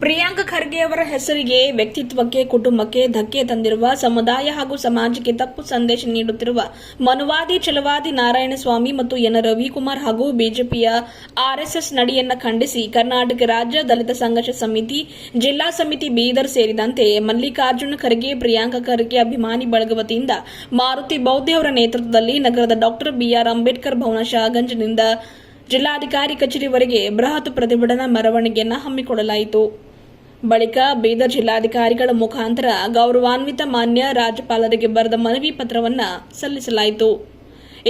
ಪ್ರಿಯಾಂಕ ಖರ್ಗೆ ಅವರ ಹೆಸರಿಗೆ ವ್ಯಕ್ತಿತ್ವಕ್ಕೆ, ಕುಟುಂಬಕ್ಕೆ ಧಕ್ಕೆ ತಂದಿರುವ, ಸಮುದಾಯ ಹಾಗೂ ಸಮಾಜಕ್ಕೆ ತಪ್ಪು ಸಂದೇಶ ನೀಡುತ್ತಿರುವ ಮನುವಾದಿ, ಛಲವಾದಿ ನಾರಾಯಣಸ್ವಾಮಿ ಮತ್ತು ಎನ್ ರವಿಕುಮಾರ್ ಹಾಗೂ ಬಿಜೆಪಿಯ ಆರ್ಎಸ್ಎಸ್ ನಡೆಯನ್ನ ಖಂಡಿಸಿ ಕರ್ನಾಟಕ ರಾಜ್ಯ ದಲಿತ ಸಂಘರ್ಷ ಸಮಿತಿ, ಜಿಲ್ಲಾ ಸಮಿತಿ ಬೀದರ್ ಸೇರಿದಂತೆ ಮಲ್ಲಿಕಾರ್ಜುನ ಖರ್ಗೆ, ಪ್ರಿಯಾಂಕ ಖರ್ಗೆ ಅಭಿಮಾನಿ ಬಳಗ ವತಿಯಿಂದ ಮಾರುತಿ ಬೌದ್ಧ ಅವರ ನೇತೃತ್ವದಲ್ಲಿ ನಗರದ doctor B R Ambedkar Bhavan ಶಾಗಂಜ್ನಿಂದ ಜಿಲ್ಲಾಧಿಕಾರಿ ಕಚೇರಿವರೆಗೆ ಬೃಹತ್ ಪ್ರತಿಭಟನಾ ಮೆರವಣಿಗೆಯನ್ನು ಹಮ್ಮಿಕೊಳ್ಳಲಾಯಿತು. ಬಳಿಕ ಬೀದರ್ ಜಿಲ್ಲಾಧಿಕಾರಿಗಳ ಮುಖಾಂತರ ಗೌರವಾನ್ವಿತ ಮಾನ್ಯ ರಾಜ್ಯಪಾಲರಿಗೆ ಬರೆದ ಮನವಿ ಪತ್ರವನ್ನು ಸಲ್ಲಿಸಲಾಯಿತು.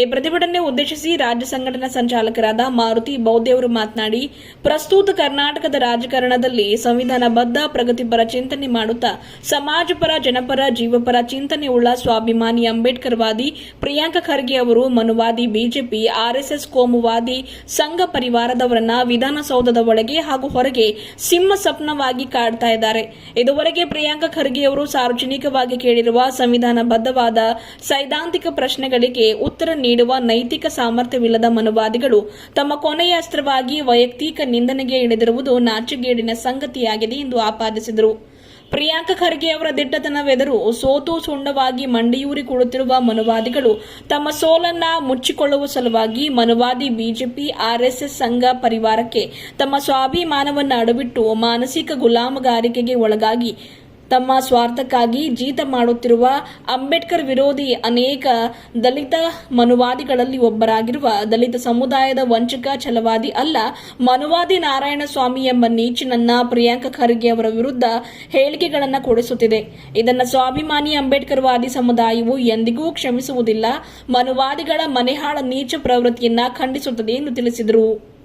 ಈ ಪ್ರತಿಭಟನೆ ಉದ್ದೇಶಿಸಿ ರಾಜ್ಯ ಸಂಘಟನಾ ಸಂಚಾಲಕರಾದ ಮಾರುತಿ ಬೌದ್ಧೇವರು ಮಾತನಾಡಿ, ಪ್ರಸ್ತುತ ಕರ್ನಾಟಕದ ರಾಜಕಾರಣದಲ್ಲಿ ಸಂವಿಧಾನಬದ್ಧ, ಪ್ರಗತಿಪರ ಚಿಂತನೆ ಮಾಡುತ್ತಾ, ಸಮಾಜಪರ, ಜನಪರ, ಜೀವಪರ ಚಿಂತನೆ ಉಳ್ಳ ಸ್ವಾಭಿಮಾನಿ ಅಂಬೇಡ್ಕರ್ವಾದಿ ಪ್ರಿಯಾಂಕ ಖರ್ಗೆ ಅವರು, ಮನುವಾದಿ ಬಿಜೆಪಿ ಆರ್ಎಸ್ಎಸ್ ಕೋಮುವಾದಿ ಸಂಘ ಪರಿವಾರದವರನ್ನ ವಿಧಾನಸೌಧದ ಒಳಗೆ ಹಾಗೂ ಹೊರಗೆ ಸಿಂಹ ಸ್ವಪ್ನವಾಗಿ ಕಾಡ್ತಾ ಇದ್ದಾರೆ. ಇದುವರೆಗೆ ಪ್ರಿಯಾಂಕ ಖರ್ಗೆ ಅವರು ಸಾರ್ವಜನಿಕವಾಗಿ ಕೇಳಿರುವ ಸಂವಿಧಾನಬದ್ಧವಾದ ಸೈದ್ಧಾಂತಿಕ ಪ್ರಶ್ನೆಗಳಿಗೆ ಉತ್ತರ ನೀಡುವ ನೈತಿಕ ಸಾಮರ್ಥ್ಯವಿಲ್ಲದ ಮನುವಾದಿಗಳು ತಮ್ಮ ಕೊನೆಯ ಅಸ್ತ್ರವಾಗಿ ವೈಯಕ್ತಿಕ ನಿಂದನೆಗೆ ಇಳಿದಿರುವುದು ನಾಚಿಗೇಡಿನ ಸಂಗತಿಯಾಗಿದೆ ಎಂದು ಆಪಾದಿಸಿದರು. ಪ್ರಿಯಾಂಕ ಖರ್ಗೆ ಅವರ ದಿಟ್ಟತನವೆದರು ಸೋತು ಸುಂಡವಾಗಿ ಮಂಡಿಯೂರಿ ಕೊಡುತ್ತಿರುವ ಮನುವಾದಿಗಳು ತಮ್ಮ ಸೋಲನ್ನ ಮುಚ್ಚಿಕೊಳ್ಳುವ ಸಲುವಾಗಿ ಮನುವಾದಿ ಬಿಜೆಪಿ, ಆರ್ಎಸ್ಎಸ್ ಸಂಘ ಪರಿವಾರಕ್ಕೆ ತಮ್ಮ ಸ್ವಾಭಿಮಾನವನ್ನು ಅಡವಿಟ್ಟು ಮಾನಸಿಕ ಗುಲಾಮಗಾರಿಕೆಗೆ ಒಳಗಾಗಿ ತಮ್ಮ ಸ್ವಾರ್ಥಕ್ಕಾಗಿ ಜೀತ ಮಾಡುತ್ತಿರುವ ಅಂಬೇಡ್ಕರ್ ವಿರೋಧಿ ಅನೇಕ ದಲಿತ ಮನುವಾದಿಗಳಲ್ಲಿ ಒಬ್ಬರಾಗಿರುವ ದಲಿತ ಸಮುದಾಯದ ವಂಚಕ ಛಲವಾದಿ ಅಲ್ಲ, ಮನುವಾದಿ ನಾರಾಯಣಸ್ವಾಮಿ ಎಂಬ ನೀಚಿನನ್ನ ಪ್ರಿಯಾಂಕ ಖರ್ಗೆ ಅವರ ವಿರುದ್ಧ ಹೇಳಿಕೆಗಳನ್ನು ಕೊಡಿಸುತ್ತಿದೆ. ಇದನ್ನು ಸ್ವಾಭಿಮಾನಿ ಅಂಬೇಡ್ಕರ್ವಾದಿ ಸಮುದಾಯವು ಎಂದಿಗೂ ಕ್ಷಮಿಸುವುದಿಲ್ಲ. ಮನುವಾದಿಗಳ ಮನೆಹಾಳ ನೀಚ ಪ್ರವೃತ್ತಿಯನ್ನ ಖಂಡಿಸುತ್ತದೆ ಎಂದು ತಿಳಿಸಿದರು.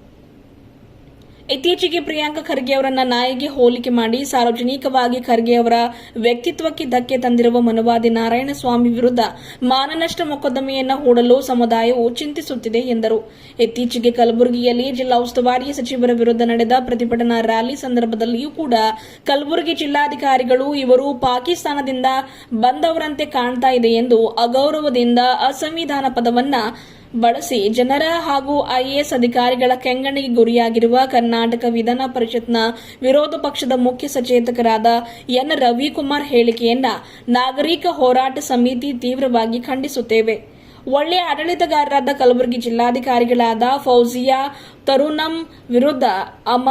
ಇತ್ತೀಚೆಗೆ ಪ್ರಿಯಾಂಕ ಖರ್ಗೆ ಅವರನ್ನ ನಾಯಿಗೆ ಹೋಲಿಕೆ ಮಾಡಿ ಸಾರ್ವಜನಿಕವಾಗಿ ಖರ್ಗೆ ಅವರ ವ್ಯಕ್ತಿತ್ವಕ್ಕೆ ಧಕ್ಕೆ ತಂದಿರುವ ಮನುವಾದಿ ನಾರಾಯಣಸ್ವಾಮಿ ವಿರುದ್ಧ ಮಾನನಷ್ಟ ಮೊಕದ್ದಮೆಯನ್ನ ಹೂಡಲು ಸಮುದಾಯವು ಚಿಂತಿಸುತ್ತಿದೆ ಎಂದರು. ಇತ್ತೀಚೆಗೆ ಕಲಬುರಗಿಯಲ್ಲಿ ಜಿಲ್ಲಾ ಉಸ್ತುವಾರಿ ಸಚಿವರ ವಿರುದ್ಧ ನಡೆದ ಪ್ರತಿಭಟನಾ ರ್ಯಾಲಿ ಸಂದರ್ಭದಲ್ಲಿಯೂ ಕೂಡ ಕಲಬುರಗಿ ಜಿಲ್ಲಾಧಿಕಾರಿಗಳು ಇವರು ಪಾಕಿಸ್ತಾನದಿಂದ ಬಂದವರಂತೆ ಕಾಣ್ತಾ ಇದೆ ಎಂದು ಅಗೌರವದಿಂದ ಅಸಂವಿಧಾನ ಪದವನ್ನ ಬಳಸಿ ಜನರ ಹಾಗೂ ಐಎಎಸ್ ಅಧಿಕಾರಿಗಳ ಕೆಂಗಣ್ಣಿಗೆ ಗುರಿಯಾಗಿರುವ ಕರ್ನಾಟಕ ವಿಧಾನ ಪರಿಷತ್ನ ವಿರೋಧ ಪಕ್ಷದ ಮುಖ್ಯ ಸಚೇತಕರಾದ ಎನ್. ರವಿಕುಮಾರ್ ಹೇಳಿಕೆಯನ್ನ ನಾಗರಿಕ ಹೋರಾಟ ಸಮಿತಿ ತೀವ್ರವಾಗಿ ಖಂಡಿಸುತ್ತೇವೆ. ಒಳ್ಳೆಯ ಆಡಳಿತಗಾರರಾದ ಕಲಬುರಗಿ ಜಿಲ್ಲಾಧಿಕಾರಿಗಳಾದ ಫೌಜಿಯಾ ತರುಣಂ ವಿರುದ್ಧ ಅಮ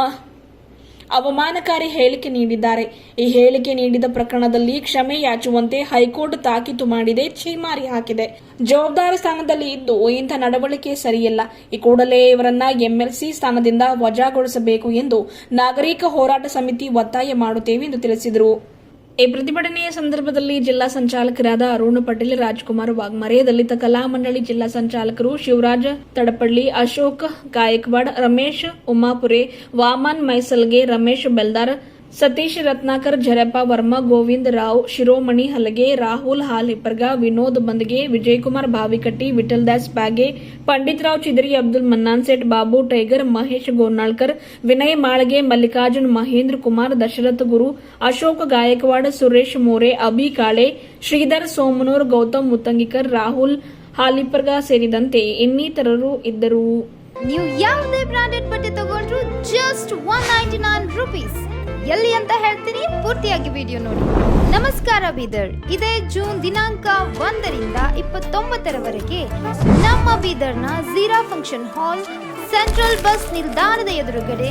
ಅವಮಾನಕಾರಿ ಹೇಳಿಕೆ ನೀಡಿದ್ದಾರೆ. ಈ ಹೇಳಿಕೆ ನೀಡಿದ ಪ್ರಕರಣದಲ್ಲಿ ಕ್ಷಮೆ ಯಾಚುವಂತೆ ಹೈಕೋರ್ಟ್ ತಾಕೀತು ಮಾಡಿದೆ, ಛೀಮಾರಿ ಹಾಕಿದೆ. ಜವಾಬ್ದಾರಿ ಸ್ಥಾನದಲ್ಲಿ ಇದ್ದು ಇಂಥ ನಡವಳಿಕೆ ಸರಿಯಲ್ಲ. ಈ ಕೂಡಲೇ ಇವರನ್ನ ಎಂಎಲ್ಸಿ ಸ್ಥಾನದಿಂದ ವಜಾಗೊಳಿಸಬೇಕು ಎಂದು ನಾಗರಿಕ ಹೋರಾಟ ಸಮಿತಿ ಒತ್ತಾಯ ಮಾಡುತ್ತೇವೆ ಎಂದು ತಿಳಿಸಿದರು. ಈ ಪ್ರತಿಭಟನೆಯ ಸಂದರ್ಭದಲ್ಲಿ ಜಿಲ್ಲಾ ಸಂಚಾಲಕರಾದ ಅರುಣ್ ಪಟೇಲ್, ರಾಜ್ಕುಮಾರ್ ವಾಗ್ಮರೆ ದಲಿತ ಕಲಾ ಮಂಡಳಿ ಜಿಲ್ಲಾ ಸಂಚಾಲಕರು ಶಿವರಾಜ್ ತಡಪಳ್ಳಿ, ಅಶೋಕ್ ಗಾಯಕ್ವಾಡ್, ರಮೇಶ್ ಉಮಾಪುರೆ, ವಾಮನ್ ಮೈಸಲ್ಗೆ ರಮೇಶ್ ಬೆಲ್ದಾರ್ ಸತೀಶ್ ರತ್ನಾಕರ್, ಜರಪ್ಪ ವರ್ಮ, ಗೋವಿಂದ್ ರಾವ್, ಶಿರೋಮಣಿ ಹಲಗೆ, ರಾಹುಲ್ ಹಾಲಿಪರ್ಗ, ವಿನೋದ್ ಬಂದ್ಗೆ, ವಿಜಯಕುಮಾರ್ ಭಾವಿಕಟ್ಟಿ ವಿಠಲ್ ದಾಸ್ ಪ್ಯಾಗೆ ಪಂಡಿತ್ ರಾವ್ ಚಿದ್ರಿ, ಅಬ್ದುಲ್ ಮನ್ನಾನ್ ಸೇಠ್, ಬಾಬು ಟೈಗರ್, ಮಹೇಶ್ ಗೋರ್ನಾಳ್ಕರ್ ವಿನಯ್ ಮಾಳ್ಗೆ, ಮಲ್ಲಿಕಾರ್ಜುನ್ ಮಹೇಂದ್ರ ಕುಮಾರ್, ದಶರಥ್ ಗುರು, ಅಶೋಕ್ ಗಾಯಕ್ವಾಡ್, ಸುರೇಶ್ ಮೋರೆ, ಅಭಿ ಕಾಳೆ, ಶ್ರೀಧರ್ ಸೋಮನೂರ್, ಗೌತಮ್ ಮುತ್ತಂಗಿಕರ್, ರಾಹುಲ್ ಹಾಲಿಪರ್ಗ ಸೇರಿದಂತೆ ಇನ್ನಿತರರು ಇದ್ದರು. ನೀವು ಯಾವುದೇ ಬ್ರಾಂಡೆಡ್ ಬಟ್ಟೆ ತಗೊಂಡ್ರು just one ninety nine rupees ಎಲ್ಲಿ ಅಂತ ಹೇಳ್ತೀನಿ, ಪೂರ್ತಿಯಾಗಿ ವಿಡಿಯೋ ನೋಡಿ. ನಮಸ್ಕಾರ ಬೀದರ್. ಇದೇ ಜೂನ್ ದಿನಾಂಕ ಒಂದರಿಂದ ಇಪ್ಪತ್ತೊಂಬತ್ತರವರೆಗೆ ನಮ್ಮ ಬೀದರ್ನ Zeera function hall central bus ನಿಲ್ದಾಣದ ಎದುರುಗಡೆ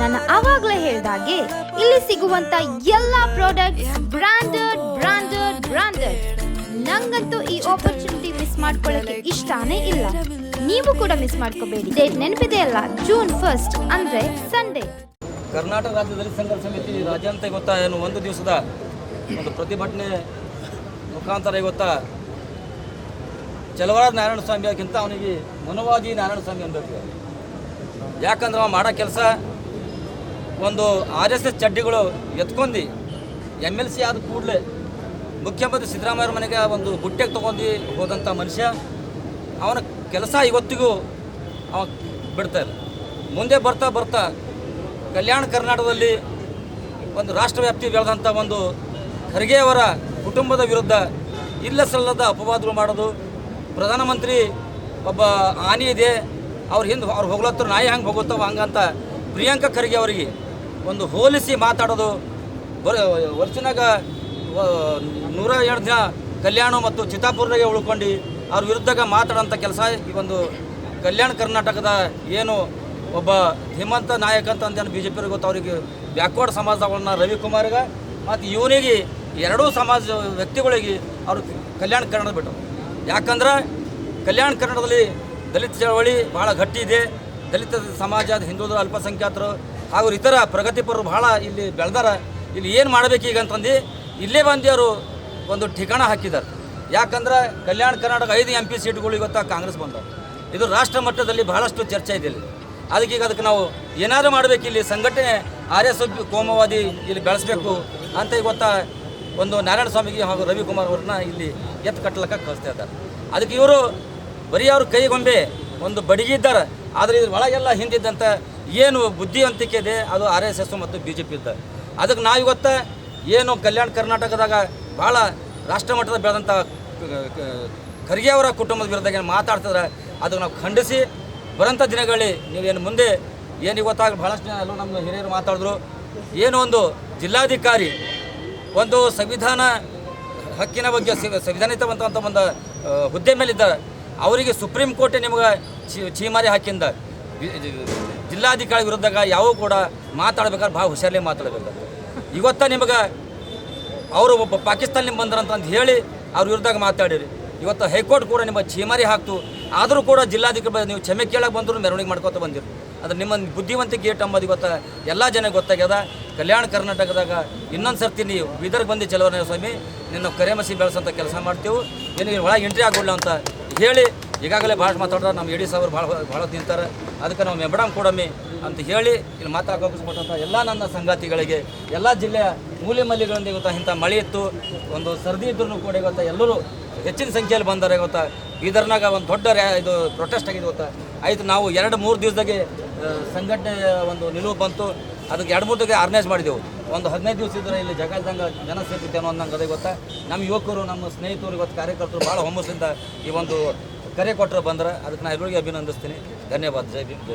ನಾನು ಆವಾಗಲೇ ಹೇಳ್ದಾಗೆ ಇಲ್ಲಿ ಸಿಗುವಂತ ಎಲ್ಲಾ ಪ್ರಾಡಕ್ಟ್ಸ್ ಬ್ರಾಂಡೆಡ್ ಬ್ರಾಂಡೆಡ್ ಬ್ರಾಂಡೆಡ್ ನಂಗಂತೂ ಈ ಆಪರ್ಚುನಿಟಿ ಮಿಸ್ ಮಾಡ್ಕೊಳ್ಳೋಕೆ ಇಷ್ಟಾನೇ ಇಲ್ಲ. ನೀವು ಕೂಡ ಮಿಸ್ ಮಾಡ್ಕೋಬೇಡಿ. ಡೇಟ್ ನೆನಪಿದೆ ಅಲ್ಲ? ಜೂನ್ ಫಸ್ಟ್ ಅಂದ್ರೆ ಸಂಡೇ ಕರ್ನಾಟಕ ರಾಜ್ಯದಲ್ಲಿ ಸಂಘರ್ಷ ಸಮಿತಿ ರಾಜ್ಯಾಂತ ಗೊತ್ತಾ? ಏನು ಒಂದು ದಿವಸದ ಒಂದು ಪ್ರತಿಭಟನೆ ಮುಖಾಂತರ ಗೊತ್ತಾ? ಚಲವಾದ ನಾರಾಯಣ ಸ್ವಾಮಿ ಅವನಿಗೆ ಮನೋವಾಜಿ ನಾರಾಯಣ ಸ್ವಾಮಿ ಅನ್ಬೇಕು ಯಾಕಂದ್ರೆ ಅವ ಮಾಡೋ ಕೆಲಸ ಒಂದು ಆರ್ ಎಸ್ ಎಸ್ ಚಡ್ಡಿಗಳು ಎತ್ಕೊಂಡು ಎಂ ಎಲ್ ಸಿ ಆದ ಕೂಡಲೇ ಮುಖ್ಯಮಂತ್ರಿ ಸಿದ್ದರಾಮಯ್ಯ ಮನೆಗೆ ಒಂದು ಗುಟ್ಟೆಗೆ ತೊಗೊಂಡು ಹೋದಂಥ ಮನುಷ್ಯ, ಅವನ ಕೆಲಸ ಇವತ್ತಿಗೂ ಅವ ಬಿಡ್ತಾ ಇಲ್ಲ. ಮುಂದೆ ಬರ್ತಾ ಬರ್ತಾ ಕಲ್ಯಾಣ ಕರ್ನಾಟಕದಲ್ಲಿ ಒಂದು ರಾಷ್ಟ್ರವ್ಯಾಪ್ತಿ ಬೆಳೆದಂಥ ಒಂದು ಖರ್ಗೆಯವರ ಕುಟುಂಬದ ವಿರುದ್ಧ ಇಲ್ಲ ಸಲ್ಲದ ಅಪವಾದಗಳು ಮಾಡೋದು, ಪ್ರಧಾನಮಂತ್ರಿ ಒಬ್ಬ ಆನೆ ಇದೆ, ಅವ್ರ ಹಿಂದೆ ಅವ್ರು ಹೋಗ್ಲತ್ತರ ನಾಯಿ ಹಂಗೆ ಹೋಗುತ್ತವ ಹಂಗಂತ ಪ್ರಿಯಾಂಕಾ ಖರ್ಗೆ ಅವರಿಗೆ ಒಂದು ಹೋಲಿಸಿ ಮಾತಾಡೋದು. ವರ್ಷನಾಗ ನೂರ ಎರಡು ದಿನ ಕಲ್ಯಾಣ ಮತ್ತು ಚಿತ್ತಾಪುರದಾಗೆ ಉಳ್ಕೊಂಡು, ಅವ್ರ ವಿರುದ್ಧಗ ಮಾತಾಡೋಂಥ ಕೆಲಸ ಈ ಒಂದು ಕಲ್ಯಾಣ ಕರ್ನಾಟಕದ ಏನು ಒಬ್ಬ ಧೀಮಂತ ನಾಯಕ ಅಂತ ಅಂದೇನು ಬಿ ಜೆ ಪಿ ಗೊತ್ತು, ಅವರಿಗೆ ಬ್ಯಾಕ್ವರ್ಡ್ ಸಮಾಜದವನ್ನ ರವಿಕುಮಾರ್ಗೆ ಮತ್ತು ಇವನಿಗೆ ಎರಡೂ ಸಮಾಜ ವ್ಯಕ್ತಿಗಳಿಗೆ ಅವರು ಕಲ್ಯಾಣ ಕನ್ನಡ ಬಿಟ್ಟು. ಯಾಕಂದ್ರೆ ಕಲ್ಯಾಣ ಕನ್ನಡದಲ್ಲಿ ದಲಿತ ಚಳವಳಿ ಭಾಳ ಗಟ್ಟಿ ಇದೆ. ದಲಿತ ಸಮಾಜ, ಹಿಂದುಳಿದ ಅಲ್ಪಸಂಖ್ಯಾತರು ಹಾಗೂ ಇತರ ಪ್ರಗತಿಪರರು ಬಹಳ ಇಲ್ಲಿ ಬೆಳೆದಾರ. ಇಲ್ಲಿ ಏನು ಮಾಡಬೇಕೀಗ ಅಂತಂದು, ಇಲ್ಲೇ ಬಂದು ಅವರು ಒಂದು ಠಿಕಾಣ ಹಾಕಿದ್ದಾರೆ ಯಾಕಂದ್ರೆ ಕಲ್ಯಾಣ ಕರ್ನಾಟಕ ಐದು ಎಂ ಪಿ ಸೀಟ್ಗಳು ಇವತ್ತು ಕಾಂಗ್ರೆಸ್ ಬಂದವು. ಇದು ರಾಷ್ಟ್ರ ಮಟ್ಟದಲ್ಲಿ ಬಹಳಷ್ಟು ಚರ್ಚೆ ಇದೆ ಇಲ್ಲಿ. ಅದಕ್ಕೆ ಅದಕ್ಕೆ ನಾವು ಏನಾದರೂ ಮಾಡಬೇಕು ಇಲ್ಲಿ ಸಂಘಟನೆ ಆರ್ ಎಸ್ ಕೋಮವಾದಿ ಇಲ್ಲಿ ಬೆಳೆಸಬೇಕು ಅಂತ ಇವತ್ತ ಒಂದು ನಾರಾಯಣ ಸ್ವಾಮಿಗೆ ಹಾಗೂ ರವಿಕುಮಾರ್ ಅವ್ರನ್ನ ಇಲ್ಲಿ ಎತ್ತು ಕಟ್ಟಲಕ್ಕ ಕಳಿಸ್ತಾ ಇದ್ದಾರೆ. ಅದಕ್ಕೆ ಇವರು ಬರೀ ಅವ್ರ ಕೈಗೊಂಬೆ ಒಂದು ಬಡಿಗೆ ಇದ್ದಾರೆ. ಆದರೆ ಇದ್ರ ಒಳಗೆಲ್ಲ ಹಿಂದಿದ್ದಂಥ ಏನು ಬುದ್ಧಿವಂತಿಕೆ ಇದೆ ಅದು ಆರ್ ಎಸ್ ಎಸ್ ಮತ್ತು ಬಿ ಜೆ ಪಿ ಇದ್ದ ಅದಕ್ಕೆ ನಾವು ಇವತ್ತು ಏನು ಕಲ್ಯಾಣ ಕರ್ನಾಟಕದಾಗ ಭಾಳ ರಾಷ್ಟ್ರ ಮಟ್ಟದ ಬೆಳೆದಂಥ ಖರ್ಗೆ ಅವರ ಕುಟುಂಬದ ವಿರುದ್ಧ ಏನು ಮಾತಾಡ್ತಿದ್ರೆ ಅದಕ್ಕೆ ನಾವು ಖಂಡಿಸಿ ಬರೋಂಥ ದಿನಗಳಲ್ಲಿ ನೀವೇನು ಮುಂದೆ ಏನು ಇವತ್ತಾಗ ಭಾಳಷ್ಟು ಜನ ಎಲ್ಲರೂ ನಮ್ಮ ಹಿರಿಯರು ಮಾತಾಡಿದ್ರು, ಏನು ಒಂದು ಜಿಲ್ಲಾಧಿಕಾರಿ, ಒಂದು ಸಂವಿಧಾನ ಹಕ್ಕಿನ ಬಗ್ಗೆ ಸಂವಿಧಾನಿತವಂತ ಒಂದು ಹುದ್ದೆ ಮೇಲಿದ್ದ, ಅವರಿಗೆ ಸುಪ್ರೀಂ ಕೋರ್ಟೇ ನಿಮಗೆ ಚೀಮಾರಿ ಹಾಕಿಂದ. ಜಿಲ್ಲಾಧಿಕಾರಿ ವಿರುದ್ಧ ಯಾವ ಕೂಡ ಮಾತಾಡ್ಬೇಕಾದ್ರೆ ಭಾಳ ಹುಷಾರಲ್ಲೇ ಮಾತಾಡಬೇಕು ಇವತ್ತ ನಿಮಗೆ ಅವರು ಒಬ್ಬ ಪಾಕಿಸ್ತಾನ ಬಂದ್ರಂತ ಹೇಳಿ ಅವ್ರ ವಿರುದ್ಧ ಮಾತಾಡಿರಿ. ಇವತ್ತು ಹೈಕೋರ್ಟ್ ಕೂಡ ನಿಮ್ಮ ಛೀಮಾರಿ ಹಾಕ್ತು. ಆದರೂ ಕೂಡ ಜಿಲ್ಲಾಧಿಕಾರಿ ನೀವು ಕ್ಷಮೆ ಕೇಳಕ್ಕೆ ಬಂದರೂ ಮೆರವಣಿಗೆ ಮಾಡ್ಕೊತ ಬಂದಿರಿ. ಅದು ನಿಮ್ಮ ಬುದ್ಧಿವಂತಿಕೆ ಏಟ್ ಅಂಬೋದು ಇವತ್ತು ಎಲ್ಲ ಜನಕ್ಕೆ ಗೊತ್ತಾಗ್ಯದ. ಕಲ್ಯಾಣ ಕರ್ನಾಟಕದಾಗ ಇನ್ನೊಂದು ಸರ್ತಿ ನೀವು ಬೀದರ್ಗೆ ಬಂದು ಚಲವನ ಸ್ವಾಮಿ, ನಿನ್ನ ಕರೆಮಸಿ ಬೆಳೆಸೋಂಥ ಕೆಲಸ ಮಾಡ್ತೀವಿ. ನಿನಗೆ ಒಳಗೆ ಎಂಟ್ರಿ ಆಗೋಲ್ಲ ಅಂತ ಹೇಳಿ ಈಗಾಗಲೇ ಭಾಳ ಮಾತಾಡ್ತಾರೆ ನಮ್ಮ ಎಡಿ ಸಾವಿರ ಭಾಳ ಭಾಳ ತಿಂತಾರೆ ಅದಕ್ಕೆ ನಾವು ಮೆಂಬಡಾಮ್ ಕೊಡಮ್ಮಿ ಅಂತ ಹೇಳಿ ಇಲ್ಲಿ ಮಾತಾಡ್ಕೊಬಿಟ್ಟ ಎಲ್ಲ ನನ್ನ ಸಂಗಾತಿಗಳಿಗೆ, ಎಲ್ಲ ಜಿಲ್ಲೆಯ ಮೂಲೆ ಮಲ್ಲಿಗಳಿಂದ ಇವತ್ತು ಇಂಥ ಮಳೆ ಇತ್ತು, ಒಂದು ಸರ್ದಿ ಇದ್ರೂ ಕೂಡ ಇವತ್ತು ಎಲ್ಲರೂ ಹೆಚ್ಚಿನ ಸಂಖ್ಯೆಯಲ್ಲಿ ಬಂದಾರೆ ಗೊತ್ತಾ ಬೀದರ್ನಾಗ ಒಂದು ದೊಡ್ಡ ರ್ಯಾ, ಇದು ಪ್ರೊಟೆಸ್ಟ್ ಆಗಿದೆ ಗೊತ್ತಾ, ಆಯ್ತು ನಾವು ಎರಡು ಮೂರು ದಿವಸದಾಗೆ ಸಂಘಟನೆ ಒಂದು ನಿಲುವು ಬಂತು, ಅದಕ್ಕೆ ಎರಡು ಮೂರು ದಿವಸ ಆರ್ಗನೈಸ್ ಮಾಡಿದೆವು. ಒಂದು ಹದಿನೈದು ದಿವಸ ಇದ್ರೆ ಇಲ್ಲಿ ಜಗತ್ತಂಗೆ ಜನ ಸೇರ್ತಿದ್ದೇನೋ ಅನ್ನೋ ಅದೇ ಗೊತ್ತಾ, ನಮ್ಮ ಯುವಕರು, ನಮ್ಮ ಸ್ನೇಹಿತರು, ಇವತ್ತು ಕಾರ್ಯಕರ್ತರು ಭಾಳ ಹೊಮ್ಮಸದಿಂದ ಈ ಒಂದು ಕರೆ ಕೊಟ್ಟರೆ ಬಂದ್ರೆ ಅದಕ್ಕೆ ನಾನು ಎಲ್ಲರಿಗೂ ಅಭಿನಂದಿಸ್ತೀನಿ ಧನ್ಯವಾದ ಜೈ ಭೀಮ್, ಜೈ.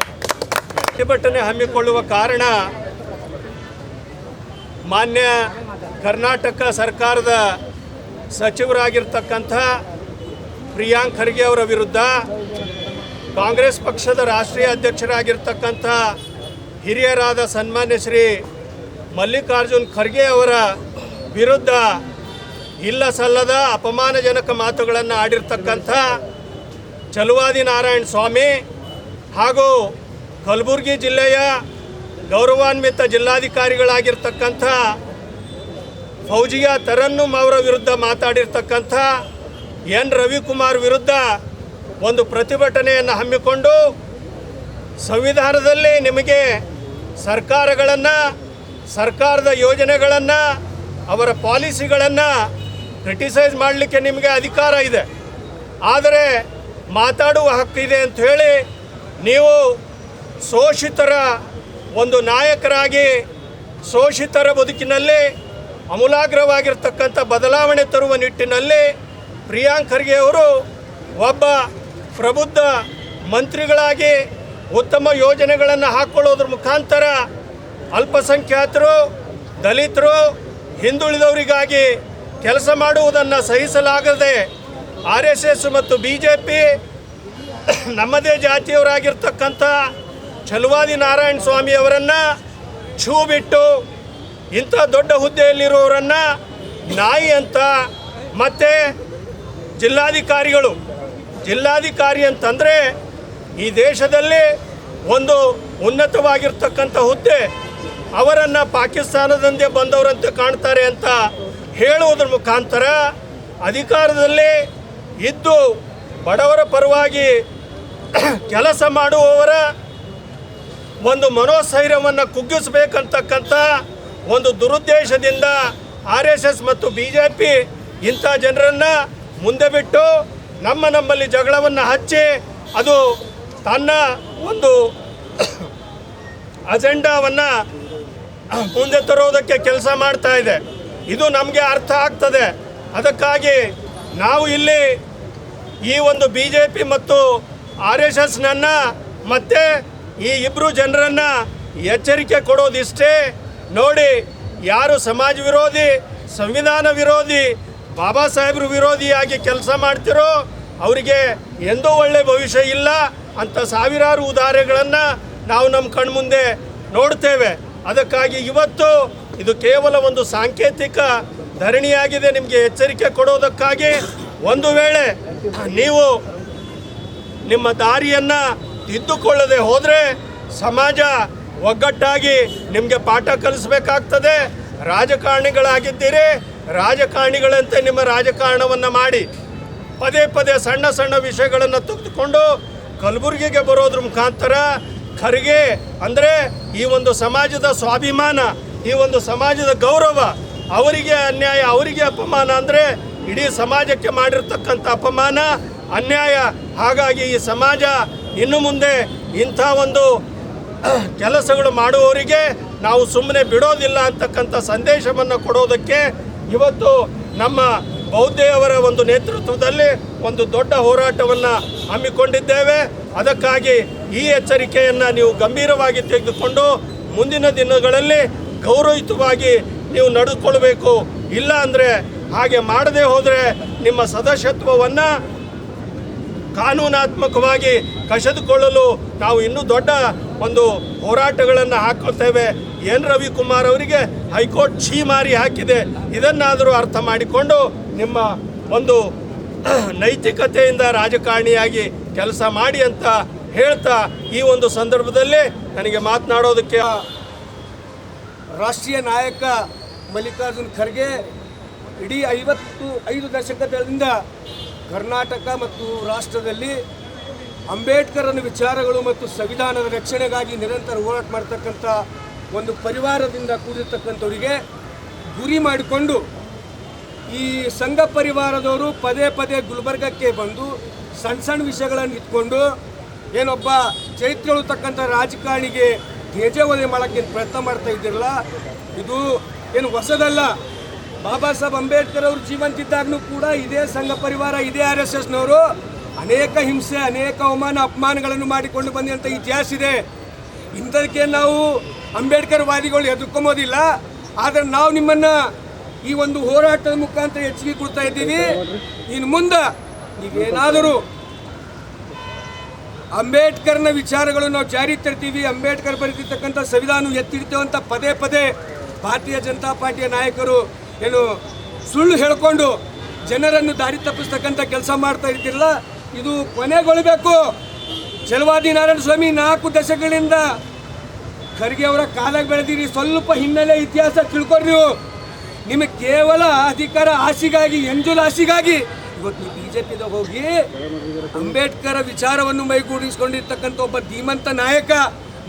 ಪ್ರತಿಭಟನೆ ಹಮ್ಮಿಕೊಳ್ಳುವ ಕಾರಣ ಮಾನ್ಯ ಕರ್ನಾಟಕ ಸರ್ಕಾರದ ಸಚಿವರಾಗಿರ್ತಕ್ಕಂಥ ಪ್ರಿಯಾಂಕ್ ಖರ್ಗೆ ಅವರ ವಿರುದ್ಧ ಕಾಂಗ್ರೆಸ್ ಪಕ್ಷದ ರಾಷ್ಟ್ರೀಯ ಅಧ್ಯಕ್ಷರಾಗಿರ್ತಕ್ಕಂಥ ಹಿರಿಯರಾದ ಸನ್ಮಾನ್ಯ ಶ್ರೀ ಮಲ್ಲಿಕಾರ್ಜುನ್ ಖರ್ಗೆ ಅವರ ವಿರುದ್ಧ ಇಲ್ಲ ಸಲ್ಲದ ಅಪಮಾನಜನಕ ಮಾತುಗಳನ್ನು ಆಡಿರ್ತಕ್ಕಂಥ ಚಲುವಾದಿ ನಾರಾಯಣ ಸ್ವಾಮಿ ಹಾಗೂ ಕಲಬುರಗಿ ಜಿಲ್ಲೆಯ ಗೌರವಾನ್ವಿತ ಜಿಲ್ಲಾಧಿಕಾರಿಗಳಾಗಿರ್ತಕ್ಕಂಥ ಫೌಜಿಯಾ ತರನ್ನುಮ್ ಅವರ ವಿರುದ್ಧ ಮಾತಾಡಿರ್ತಕ್ಕಂಥ ಎನ್ ರವಿಕುಮಾರ್ ವಿರುದ್ಧ ಒಂದು ಪ್ರತಿಭಟನೆಯನ್ನು ಹಮ್ಮಿಕೊಂಡು ಸಂವಿಧಾನದಲ್ಲಿ ನಿಮಗೆ ಸರ್ಕಾರಗಳನ್ನು, ಸರ್ಕಾರದ ಯೋಜನೆಗಳನ್ನು, ಅವರ ಪಾಲಿಸಿಗಳನ್ನು ಕ್ರಿಟಿಸೈಸ್ ಮಾಡಲಿಕ್ಕೆ ನಿಮಗೆ ಅಧಿಕಾರ ಇದೆ. ಆದರೆ ಮಾತಾಡುವ ಹಕ್ಕಿದೆ ಅಂತ ಹೇಳಿ ನೀವು ಶೋಷಿತರ ಒಂದು ನಾಯಕರಾಗಿ, ಶೋಷಿತರ ಬದುಕಿನಲ್ಲಿ ಅಮೂಲಾಗ್ರವಾಗಿರ್ತಕ್ಕಂಥ ಬದಲಾವಣೆ ತರುವ ನಿಟ್ಟಿನಲ್ಲಿ ಪ್ರಿಯಾಂಕ್ ಖರ್ಗೆ ಅವರು ಒಬ್ಬ ಪ್ರಬುದ್ಧ ಮಂತ್ರಿಗಳಾಗಿ ಉತ್ತಮ ಯೋಜನೆಗಳನ್ನು ಹಾಕ್ಕೊಳ್ಳೋದ್ರ ಮುಖಾಂತರ ಅಲ್ಪಸಂಖ್ಯಾತರು, ದಲಿತರು, ಹಿಂದುಳಿದವರಿಗಾಗಿ ಕೆಲಸ ಮಾಡುವುದನ್ನು ಸಹಿಸಲಾಗದೆ ಆರ್ ಎಸ್ ಎಸ್ ಮತ್ತು ಬಿ ಜೆ ಪಿ ನಮ್ಮದೇ ಜಾತಿಯವರಾಗಿರ್ತಕ್ಕಂಥ ಛಲುವಾದಿ ನಾರಾಯಣ ಸ್ವಾಮಿಯವರನ್ನು ಛೂ ಬಿಟ್ಟು ಇಂಥ ದೊಡ್ಡ ಹುದ್ದೆಯಲ್ಲಿರುವವರನ್ನು ನಾಯಿ ಅಂತ, ಮತ್ತು ಜಿಲ್ಲಾಧಿಕಾರಿಗಳು. ಜಿಲ್ಲಾಧಿಕಾರಿ ಅಂತಂದರೆ ಈ ದೇಶದಲ್ಲಿ ಒಂದು ಉನ್ನತವಾಗಿರ್ತಕ್ಕಂಥ ಹುದ್ದೆ. ಅವರನ್ನು ಪಾಕಿಸ್ತಾನದಂತೆ ಬಂದವರಂತೆ ಕಾಣ್ತಾರೆ ಅಂತ ಹೇಳುವುದರ ಮುಖಾಂತರ ಅಧಿಕಾರದಲ್ಲಿ ಇದ್ದು ಬಡವರ ಪರವಾಗಿ ಕೆಲಸ ಮಾಡುವವರ ಒಂದು ಮನೋಸ್ಥೈರ್ಯವನ್ನು ಕುಗ್ಗಿಸಬೇಕಂತಕ್ಕಂಥ ಒಂದು ದುರುದ್ದೇಶದಿಂದ ಆರ್ ಎಸ್ ಎಸ್ ಮತ್ತು ಬಿ ಜೆ ಪಿ ಇಂಥ ಜನರನ್ನು ಮುಂದೆ ಬಿಟ್ಟು ನಮ್ಮ ನಮ್ಮಲ್ಲಿ ಜಗಳವನ್ನು ಹಚ್ಚಿ ಅದು ತನ್ನ ಒಂದು ಅಜೆಂಡಾವನ್ನು ಮುಂದೆ ತರೋದಕ್ಕೆ ಕೆಲಸ ಮಾಡ್ತಾ ಇದೆ. ಇದು ನಮಗೆ ಅರ್ಥ ಆಗ್ತದೆ. ಅದಕ್ಕಾಗಿ ನಾವು ಇಲ್ಲಿ ಈ ಒಂದು ಬಿ ಜೆ ಪಿ ಮತ್ತು ಆರ್ ಎಸ್ ಎಸ್ನನ್ನ ಮತ್ತು ಈ ಇಬ್ಬರು ಜನರನ್ನು ಎಚ್ಚರಿಕೆ ಕೊಡೋದಿಷ್ಟೇ ನೋಡಿ, ಯಾರು ಸಮಾಜ ವಿರೋಧಿ, ಸಂವಿಧಾನ ವಿರೋಧಿ, ಬಾಬಾ ಸಾಹೇಬ್ರು ವಿರೋಧಿಯಾಗಿ ಕೆಲಸ ಮಾಡ್ತಿರೋ ಅವರಿಗೆ ಎಂದೂ ಒಳ್ಳೆ ಭವಿಷ್ಯ ಇಲ್ಲ ಅಂತ ಸಾವಿರಾರು ಉದಾಹರಣೆಗಳನ್ನು ನಾವು ನಮ್ಮ ಕಣ್ಮುಂದೆ ನೋಡ್ತೇವೆ. ಅದಕ್ಕಾಗಿ ಇವತ್ತು ಇದು ಕೇವಲ ಒಂದು ಸಾಂಕೇತಿಕ ಧರಣಿಯಾಗಿದೆ. ನಿಮಗೆ ಎಚ್ಚರಿಕೆ ಕೊಡೋದಕ್ಕಾಗಿ ಒಂದು ವೇಳೆ ನೀವು ನಿಮ್ಮ ದಾರಿಯನ್ನು ತಿದ್ದುಕೊಳ್ಳದೆ ಹೋದರೆ ಸಮಾಜ ಒಗ್ಗಟ್ಟಾಗಿ ನಿಮಗೆ ಪಾಠ ಕಲಿಸ್ಬೇಕಾಗ್ತದೆ. ರಾಜಕಾರಣಿಗಳಾಗಿದ್ದೀರಿ. ರಾಜಕಾರಣಿಗಳಂತೆ ನಿಮ್ಮ ರಾಜಕಾರಣವನ್ನು ಮಾಡಿ. ಪದೇ ಪದೇ ಸಣ್ಣ ಸಣ್ಣ ವಿಷಯಗಳನ್ನು ತೆಗೆದುಕೊಂಡು ಕಲಬುರಗಿಗೆ ಬರೋದ್ರ ಮುಖಾಂತರ ಖರ್ಗೆ ಅಂದರೆ ಈ ಒಂದು ಸಮಾಜದ ಸ್ವಾಭಿಮಾನ, ಈ ಒಂದು ಸಮಾಜದ ಗೌರವ, ಅವರಿಗೆ ಅನ್ಯಾಯ, ಅವರಿಗೆ ಅಪಮಾನ ಅಂದರೆ ಇಡೀ ಸಮಾಜಕ್ಕೆ ಮಾಡಿರ್ತಕ್ಕಂಥ ಅಪಮಾನ, ಅನ್ಯಾಯ. ಹಾಗಾಗಿ ಈ ಸಮಾಜ ಇನ್ನು ಮುಂದೆ ಇಂಥ ಒಂದು ಕೆಲಸಗಳು ಮಾಡುವವರಿಗೆ ನಾವು ಸುಮ್ಮನೆ ಬಿಡೋದಿಲ್ಲ ಅಂತಕ್ಕಂಥ ಸಂದೇಶವನ್ನು ಕೊಡೋದಕ್ಕೆ ಇವತ್ತು ನಮ್ಮ ಬೌದ್ಧೆಯವರ ಒಂದು ನೇತೃತ್ವದಲ್ಲಿ ಒಂದು ದೊಡ್ಡ ಹೋರಾಟವನ್ನು ಹಮ್ಮಿಕೊಂಡಿದ್ದೇವೆ. ಅದಕ್ಕಾಗಿ ಈ ಎಚ್ಚರಿಕೆಯನ್ನು ನೀವು ಗಂಭೀರವಾಗಿ ತೆಗೆದುಕೊಂಡು ಮುಂದಿನ ದಿನಗಳಲ್ಲಿ ಗೌರವಯುತವಾಗಿ ನೀವು ನಡೆದುಕೊಳ್ಬೇಕು. ಇಲ್ಲ ಅಂದರೆ ಹಾಗೆ ಮಾಡದೆ ಹೋದರೆ ನಿಮ್ಮ ಸದಸ್ಯತ್ವವನ್ನು ಕಾನೂನಾತ್ಮಕವಾಗಿ ಕಸಿದುಕೊಳ್ಳಲು ನಾವು ಇನ್ನೂ ದೊಡ್ಡ ಒಂದು ಹೋರಾಟಗಳನ್ನು ಹಾಕ್ಕೊಳ್ತೇವೆ ಎನ್. ರವಿಕುಮಾರ್ ಅವರಿಗೆ ಹೈಕೋರ್ಟ್ ಛೀಮಾರಿ ಹಾಕಿದೆ. ಇದನ್ನಾದರೂ ಅರ್ಥ ಮಾಡಿಕೊಂಡು ನಿಮ್ಮ ಒಂದು ನೈತಿಕತೆಯಿಂದ ರಾಜಕಾರಣಿಯಾಗಿ ಕೆಲಸ ಮಾಡಿ ಅಂತ ಹೇಳ್ತಾ ಈ ಒಂದು ಸಂದರ್ಭದಲ್ಲಿ ನನಗೆ ಮಾತನಾಡೋದಕ್ಕೆ ರಾಷ್ಟ್ರೀಯ ನಾಯಕ ಮಲ್ಲಿಕಾರ್ಜುನ್ ಖರ್ಗೆ ಇಡೀ ಐವತ್ತು, ಐದು ದಶಕದಿಂದ ಕರ್ನಾಟಕ ಮತ್ತು ರಾಷ್ಟ್ರದಲ್ಲಿ ಅಂಬೇಡ್ಕರನ ವಿಚಾರಗಳು ಮತ್ತು ಸಂವಿಧಾನದ ರಕ್ಷಣೆಗಾಗಿ ನಿರಂತರ ಹೋರಾಟ ಮಾಡ್ತಕ್ಕಂಥ ಒಂದು ಪರಿವಾರದಿಂದ ಕೂಡಿರ್ತಕ್ಕಂಥವರಿಗೆ ಗುರಿ ಮಾಡಿಕೊಂಡು ಈ ಸಂಘ ಪರಿವಾರದವರು ಪದೇ ಪದೇ ಗುಲ್ಬರ್ಗಕ್ಕೆ ಬಂದು ಸಣ್ಣ ಸಣ್ಣ ವಿಷಯಗಳನ್ನು ಇಟ್ಕೊಂಡು ಏನೊಬ್ಬ ಚೈತ್ರಿತಕ್ಕಂಥ ರಾಜಕಾರಣಿಗೆ ತೇಜೋವಧೆ ಮಾಡೋಕ್ಕೆ ಪ್ರಯತ್ನ ಮಾಡ್ತಾ ಇದ್ದಿರಲ್ಲ, ಇದು ಏನು ಹೊಸದಲ್ಲ. ಬಾಬಾ ಸಾಹೇಬ್ ಅಂಬೇಡ್ಕರ್ ಅವರು ಜೀವಂತಿದ್ದಾಗಲೂ ಕೂಡ ಇದೇ ಸಂಘ ಪರಿವಾರ, ಇದೇ ಆರ್ ಎಸ್ ಎಸ್ನವರು ಅನೇಕ ಹಿಂಸೆ, ಅನೇಕ ಅವಮಾನ, ಅಪಮಾನಗಳನ್ನು ಮಾಡಿಕೊಂಡು ಬಂದಂಥ ಇತಿಹಾಸ ಇದೆ. ಇಂಥದಕ್ಕೆ ನಾವು ಅಂಬೇಡ್ಕರ್ ವಾದಿಗಳು ಎದುರ್ಕೊಂಬೋದಿಲ್ಲ ಆದರೆ ನಾವು ನಿಮ್ಮನ್ನು ಈ ಒಂದು ಹೋರಾಟದ ಮುಖಾಂತರ ಹೆಚ್ಚಿಗೆ ಕೊಡ್ತಾ ಇದ್ದೀವಿ. ಇನ್ನು ಮುಂದೆ ನೀವೇನಾದರೂ ಅಂಬೇಡ್ಕರ್ನ ವಿಚಾರಗಳು ನಾವು ಜಾರಿ ತರ್ತೀವಿ, ಅಂಬೇಡ್ಕರ್ ಬರೆದಿರ್ತಕ್ಕಂಥ ಸಂವಿಧಾನ ಎತ್ತಿಡ್ತೇವೆ ಅಂತ ಪದೇ ಪದೇ ಭಾರತೀಯ ಜನತಾ ಪಾರ್ಟಿಯ ನಾಯಕರು ಏನು ಸುಳ್ಳು ಹೇಳಿಕೊಂಡು ಜನರನ್ನು ದಾರಿ ತಪ್ಪಿಸ್ತಕ್ಕಂಥ ಕೆಲಸ ಮಾಡ್ತಾ ಇದ್ದಿಲ್ಲ ಇದು ಕೊನೆಗೊಳ್ಳಬೇಕು. ಚಲವಾದಿ ನಾರಾಯಣ ಸ್ವಾಮಿ ನಾಲ್ಕು ದಶಕಗಳಿಂದ ಖರ್ಗೆ ಅವರ ಕಾಲಾಗ ಬೆಳೆದಿರಿ, ಸ್ವಲ್ಪ ಹಿನ್ನೆಲೆ ಇತಿಹಾಸ ತಿಳ್ಕೊರಿ ನೀವು. ನಿಮಗೆ ಕೇವಲ ಅಧಿಕಾರ ಆಸೆಗಾಗಿ ಎಂಜುಲ್ ಆಸೆಗಾಗಿ ಇವತ್ತು ಬಿ ಜೆ ಪಿದಾಗ ಹೋಗಿ ಅಂಬೇಡ್ಕರ್ ವಿಚಾರವನ್ನು ಮೈಗೂಡಿಸ್ಕೊಂಡಿರ್ತಕ್ಕಂಥ ಒಬ್ಬ ಧೀಮಂತ ನಾಯಕ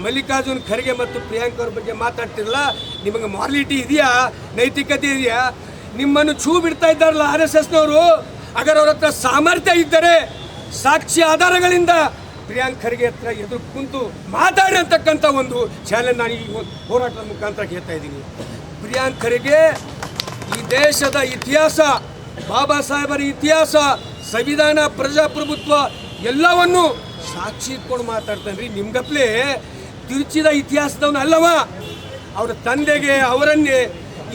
ಮಲ್ಲಿಕಾರ್ಜುನ್ ಖರ್ಗೆ ಮತ್ತು ಪ್ರಿಯಾಂಕ ಅವ್ರ ಬಗ್ಗೆ ಮಾತಾಡ್ತಿರಲ್ಲ, ನಿಮಗೆ ಮಾರ್ಲಿಟಿ ಇದೆಯಾ? ನೈತಿಕತೆ ಇದೆಯಾ? ನಿಮ್ಮನ್ನು ಛೂ ಬಿಡ್ತಾ ಇದ್ದಾರಲ್ಲ ಆರ್ ಎಸ್ ಎಸ್ನವರು? ಅಗರ್ ಅವ್ರ ಹತ್ರ ಸಾಮರ್ಥ್ಯ ಇದ್ದರೆ, ಸಾಕ್ಷಿ ಆಧಾರಗಳಿಂದ ಪ್ರಿಯಾಂಕ್ ಖರ್ಗೆ ಹತ್ರ ಎದುರು ಕುಂತು ಮಾತಾಡಿ ಅಂತಕ್ಕಂಥ ಒಂದು ಚಾಲೆಂಜ್ ನಾನು ಈ ಹೋರಾಟದ ಮುಖಾಂತರ ಹೇಳ್ತಾ ಇದ್ದೀನಿ. ಪ್ರಿಯಾಂಕ್ ಖರ್ಗೆ ಈ ದೇಶದ ಇತಿಹಾಸ, ಬಾಬಾ ಸಾಹೇಬರ ಇತಿಹಾಸ, ಸಂವಿಧಾನ, ಪ್ರಜಾಪ್ರಭುತ್ವ ಎಲ್ಲವನ್ನು ಸಾಕ್ಷಿ ಇಟ್ಕೊಂಡು ಮಾತಾಡ್ತಾನೆ ರೀ ನಿಮ್ಗಪ್ಲೆ ತಿರುಚಿದ ಇತಿಹಾಸದವನು ಅಲ್ಲವ ಅವರ ತಂದೆಗೆ, ಅವರನ್ನೇ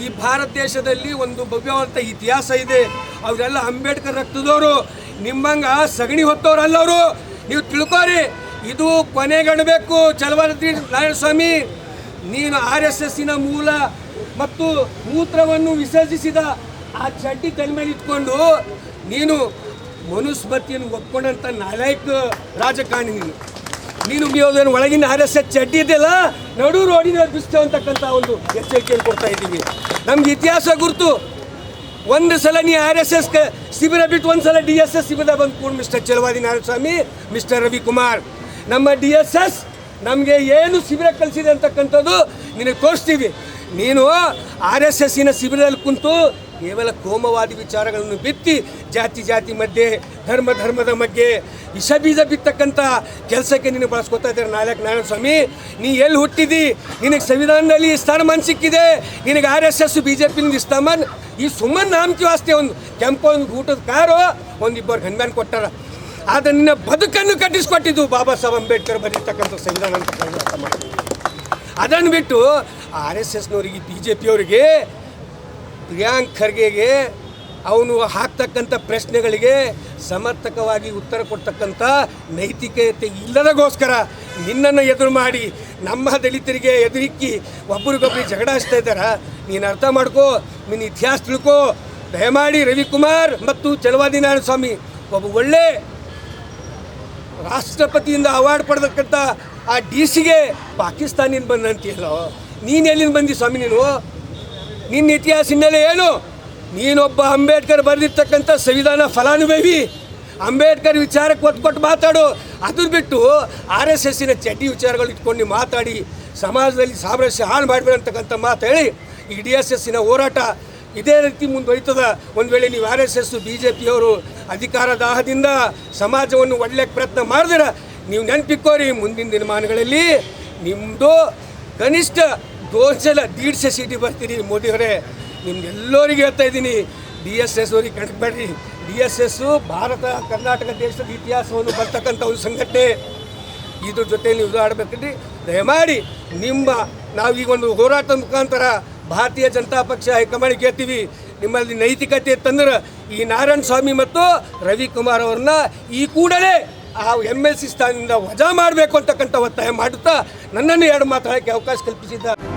ಈ ಭಾರತ ದೇಶದಲ್ಲಿ ಒಂದು ಭವ್ಯವಂತ ಇತಿಹಾಸ ಇದೆ. ಅವರೆಲ್ಲ ಅಂಬೇಡ್ಕರ್ ರಕ್ತದವರು ನಿಮ್ಮಂಗ ಸಗಣಿ ಹೊತ್ತವ್ರಲ್ಲ ಅವರು. ನೀವು ತಿಳ್ಕೊರಿ. ಇದು ಕೊನೆಗಣಬೇಕು ಚಲವಾದಿ ನಾರಾಯಣಸ್ವಾಮಿ. ನೀನು ಆರ್ ಎಸ್ ಎಸ್ಸಿನ ಮೂಲ ಮತ್ತು ಮೂತ್ರವನ್ನು ವಿಸರ್ಜಿಸಿದ ಆ ಚಡ್ಡಿ ತಲೆ ಮೇಲೆ ಇಟ್ಕೊಂಡು ನೀನು ಮನುಸ್ಮತಿಯನ್ನು ಒಪ್ಕೊಂಡಂಥ ನಾಲಾಯಕ ರಾಜಕಾರಣಿ ನೀನು. ನೀನು ಏನು ಒಳಗಿನ ಆರ್ ಎಸ್ ಎಸ್ ಚಡ್ಡಿ ಇದೆಯಲ್ಲ ನಡು ರೋಡಿನ ಬಿಸ್ತೇವೆ ಅಂತಕ್ಕಂಥ ಒಂದು ಎಚ್ಚರಿಕೆಯನ್ನು ಕೊಡ್ತಾ ಇದ್ದೀವಿ. ನಮ್ಗೆ ಇತಿಹಾಸ ಗುರುತು. ಒಂದು ಸಲ ನೀ ಆರ್ ಎಸ್ ಎಸ್ ಶಿಬಿರ ಬಿಟ್ಟು ಒಂದು ಸಲ ಡಿ ಎಸ್ ಎಸ್ ಶಿಬಿರ ಬಂದು ಕೂಡ, ಮಿಸ್ಟರ್ ಚಲವಾದಿ ನಾರಾಯಣಸ್ವಾಮಿ, ಮಿಸ್ಟರ್ ರವಿಕುಮಾರ್. ನಮ್ಮ ಡಿ ಎಸ್ ಎಸ್ ನಮಗೆ ಏನು ಶಿಬಿರ ಕಲಿಸಿದೆ ಅಂತಕ್ಕಂಥದ್ದು ನಿನಗೆ ತೋರಿಸ್ತೀವಿ. ನೀನು ಆರ್ ಎಸ್ ಎಸ್ಸಿನ ಶಿಬಿರದಲ್ಲಿ ಕುಂತು ಕೇವಲ ಕೋಮವಾದಿ ವಿಚಾರಗಳನ್ನು ಬಿತ್ತಿ ಜಾತಿ ಜಾತಿ ಮಧ್ಯೆ, ಧರ್ಮ ಧರ್ಮದ ಮಧ್ಯೆ ವಿಷ ಬೀಜ ಬಿತ್ತಕ್ಕಂಥ ಕೆಲಸಕ್ಕೆ ನೀನು ಬಳಸ್ಕೊತಾ ಇದ್ದಾರೆ. ನಾಲ್ಕು ನಾರಾಯಣ ಸ್ವಾಮಿ ನೀ ಎಲ್ಲಿ ಹುಟ್ಟಿದಿ? ನಿನಗೆ ಸಂವಿಧಾನದಲ್ಲಿ ಸ್ಥಾನಮಾನ ಸಿಕ್ಕಿದೆ. ನಿನಗೆ R S S, B J ಪಿನಿಂದ ಸ್ಥಾನಮಾನ, ಈ ಸುಮ್ಮನೆ ನಾಮಕಿ ವಾಸ್ತೆ ಒಂದು ಕೆಂಪು ಒಂದು ಊಟದ ಕಾರು, ಒಂದಿಬ್ಬರು ಗಂಧನ್ ಕೊಟ್ಟಾರ. ಆದರೆ ನಿನ್ನ ಬದುಕನ್ನು ಕಟ್ಟಿಸ್ಕೊಟ್ಟಿದ್ದು ಬಾಬಾ ಸಾಹೇಬ್ ಅಂಬೇಡ್ಕರ್ ಬರೀತಕ್ಕಂಥ ಸಂವಿಧಾನ ಅಂತ ಅದನ್ನು ಬಿಟ್ಟು ಆರ್ ಎಸ್ ಎಸ್ನವರಿಗೆ, ಬಿ ಜೆ ಪಿಯವರಿಗೆ ಪ್ರಿಯಾಂಕ್ ಖರ್ಗೆಗೆ ಅವನು ಹಾಕ್ತಕ್ಕಂಥ ಪ್ರಶ್ನೆಗಳಿಗೆ ಸಮರ್ಥಕವಾಗಿ ಉತ್ತರ ಕೊಡ್ತಕ್ಕಂಥ ನೈತಿಕತೆ ಇಲ್ಲದಗೋಸ್ಕರ ನಿನ್ನನ್ನು ಎದುರು ಮಾಡಿ, ನಮ್ಮ ದಲಿತರಿಗೆ ಎದುರಿಕ್ಕಿ ಒಬ್ಬರಿಗೊಬ್ಬರು ಜಗಳ ಹಚ್ತಾ ಇದ್ದಾರ? ನೀನು ಅರ್ಥ ಮಾಡ್ಕೋ ನಿನ್ನ ಇತಿಹಾಸ ತಿಳ್ಕೋ. ದಯಮಾಡಿ ರವಿಕುಮಾರ್ ಮತ್ತು ಚಲವಾದಿ ನಾರಾಯಣ ಸ್ವಾಮಿ ಒಬ್ಬ ಒಳ್ಳೆ ರಾಷ್ಟ್ರಪತಿಯಿಂದ ಅವಾರ್ಡ್ ಪಡೆದಕ್ಕಂಥ ಆ ಡಿ ಸಿಗೆ ಪಾಕಿಸ್ತಾನಿಂದ ಬಂದಂತೀಯಲ್ಲೋ? ನೀನು ಎಲ್ಲಿಂದ ಬಂದಿ ಸ್ವಾಮಿ ನೀನು? ನಿನ್ನ ಇತಿಹಾಸ ಹಿನ್ನೆಲೆ ಏನು? ನೀನೊಬ್ಬ ಅಂಬೇಡ್ಕರ್ ಬರೆದಿರ್ತಕ್ಕಂಥ ಸಂವಿಧಾನ ಫಲಾನುಭವಿ. ಅಂಬೇಡ್ಕರ್ ವಿಚಾರಕ್ಕೆ ಒತ್ತು ಕೊಟ್ಟು ಮಾತಾಡು. ಅದನ್ನು ಬಿಟ್ಟು ಆರ್ ಎಸ್ ಎಸ್ಸಿನ ಚಡ್ಡಿ ವಿಚಾರಗಳು ಇಟ್ಕೊಂಡು ಮಾತಾಡಿ, ಸಮಾಜದಲ್ಲಿ ಸಾಮರಸ್ಯ ಹಾಳು ಮಾಡಬೇಡ ಅಂತಕ್ಕಂಥ ಮಾತು ಹೇಳಿ, ಈ ಡಿ ಎಸ್ ಎಸ್ಸಿನ ಹೋರಾಟ ಇದೇ ರೀತಿ ಮುಂದುವರಿತದ. ಒಂದು ವೇಳೆ ನೀವು R S S, B J ಪಿಯವರು ಅಧಿಕಾರ ದಾಹದಿಂದ ಸಮಾಜವನ್ನು ಒಳ್ಳೆಯ ಪ್ರಯತ್ನ ಮಾಡಿದ್ರೆ, ನೀವು ನೆನಪಿಕ್ಕೋರಿ ಮುಂದಿನ ದಿನಮಾನಗಳಲ್ಲಿ ನಿಮ್ಮದು ಕನಿಷ್ಠ ದೋಸೆಲ್ಲ ದೀಡ್ಸೆ ಸೀಟಿ ಬರ್ತೀನಿ. ಮೋದಿಯವರೇ ನಿಮ್ಗೆಲ್ಲರಿಗೆ ಹೇಳ್ತಾ ಇದ್ದೀನಿ. ಡಿ ಎಸ್ ಎಸ್ ಅವ್ರಿಗೆ ಕಣಕ್ಬೇಡ್ರಿ D S S Bharat, Karnataka ದೇಶದ ಇತಿಹಾಸವನ್ನು ಬರ್ತಕ್ಕಂಥ ಒಂದು ಸಂಘಟನೆ. ಇದ್ರ ಜೊತೆ ನೀವು ಆಡಬೇಕಂದ್ರೆ ದಯಮಾಡಿ ನಿಮ್ಮ, ನಾವೀಗ ಒಂದು ಹೋರಾಟದ ಮುಖಾಂತರ ಭಾರತೀಯ ಜನತಾ ಪಕ್ಷ ಹೈಕಮಾಂಡ್ ಕೇಳ್ತೀವಿ. ನಿಮ್ಮಲ್ಲಿ ನೈತಿಕತೆ ತಂದ್ರೆ ಈ ನಾರಾಯಣ ಸ್ವಾಮಿ ಮತ್ತು ರವಿಕುಮಾರ್ ಅವ್ರನ್ನ ಈ ಕೂಡಲೇ ಆ ಎಂ ಎಲ್ ಸಿ ಸ್ಥಾನದಿಂದ ವಜಾ ಮಾಡಬೇಕು ಅಂತಕ್ಕಂಥ ಒತ್ತಾಯ ಮಾಡುತ್ತಾ ನನ್ನನ್ನು ಎರಡು ಮಾತಾಡೋಕ್ಕೆ ಅವಕಾಶ ಕಲ್ಪಿಸಿದ್ದ